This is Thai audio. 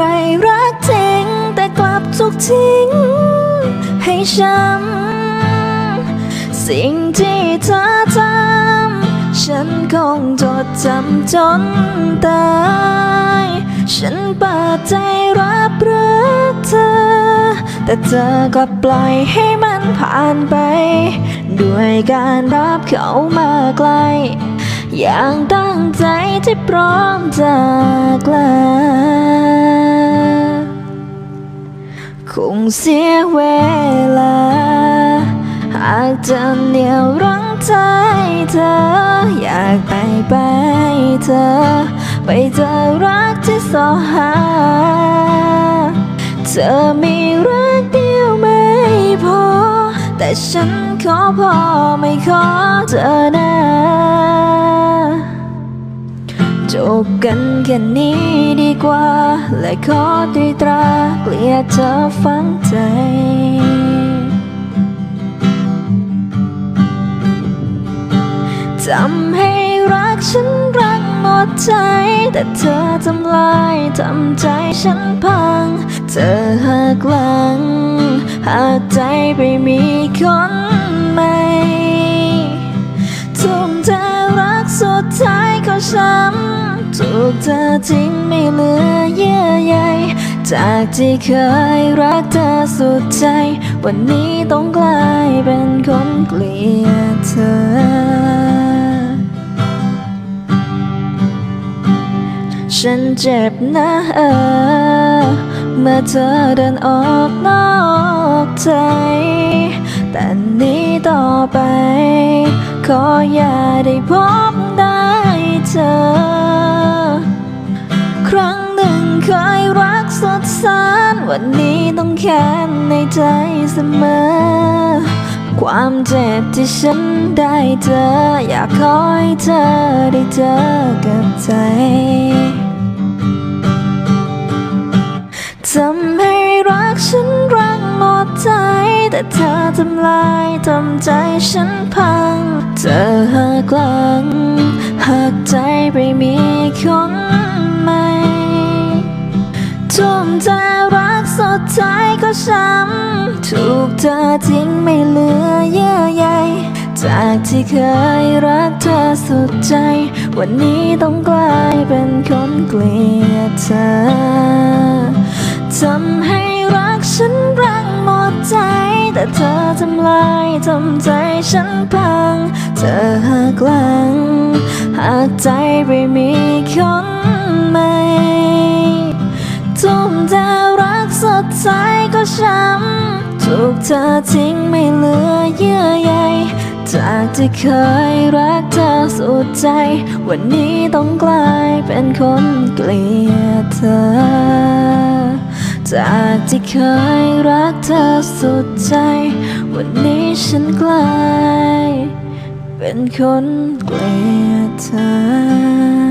รรักจริง แต่กลับถูกทิ้ง ให้ช้ำสิ่งที่เธอทำฉันคงจดจำจนตายฉันเปิดใจรับรักเธอ แต่เธอกลับปล่อยให้มันผ่านไป ด้วยการรับเขามาไกลอย่างตั้งใจ ที่พร้อมจากลาคงเสียเวลา หากจะเหนี่ยวรั้งใจเธอ อยากไปไปเธอ ไปเจอรักที่สอหา เธอมีรักเดียวไม่พอ แต่ฉันขอพอไม่ขอเธอนะ กันแค่นี้ดีกว่า และขอตีตราเกลียดเธอฝังใจทำให้รักฉันรักหมดใจ แต่เธอทำลายทำใจฉันพัง เธอหักหลัง หากใจไปมีคนใหม่ ท้ายก็ช้ำถูกเธอทิ้งไม่เหลือเยื่อใยจากที่เคยรักเธอสุดใจ วันนี้ต้องกลายเป็นคนเกลียดเธอฉันเจ็บนะเออ เมื่อเธอเดินออกนอกใจ แต่นี้ต่อไป ขออย่าได้พบ เธอ ครั้งหนึ่งเคยรักสดสานวันนี้ต้องแค้นในใจเสมอ ความเจ็บที่ฉันได้เจอ อยากขอให้เธอได้เจอกับใจทำให้รักฉันรักหมดใจ แต่เธอทำลายทำใจฉันพัง เธอหักลัง หักใจไปมีคนใหม่ทุ่มเทรักสุดท้ายก็ช้ำถูกเธอทิ้งไม่เหลือเยื่อใยจากที่เคยรักเธอสุดใจ วันนี้ต้องกลายเป็นคนเกลียดเธอทำให้รักฉันรักหมดใจ แต่เธอทำลายทำใจฉันพัง เธอหักหลัง หากใจไปมีคนใหม่ทุ่มเทรักสุดท้ายก็ช้ำถูกเธอทิ้งไม่เหลือเยื่อใยจากที่เคยรักเธอสุดใจ วันนี้ต้องกลายเป็นคนเกลียดเธอ จากที่เคยรักเธอสุดใจ วันนี้ฉันกลาย เป็นคนเกลียดเธอ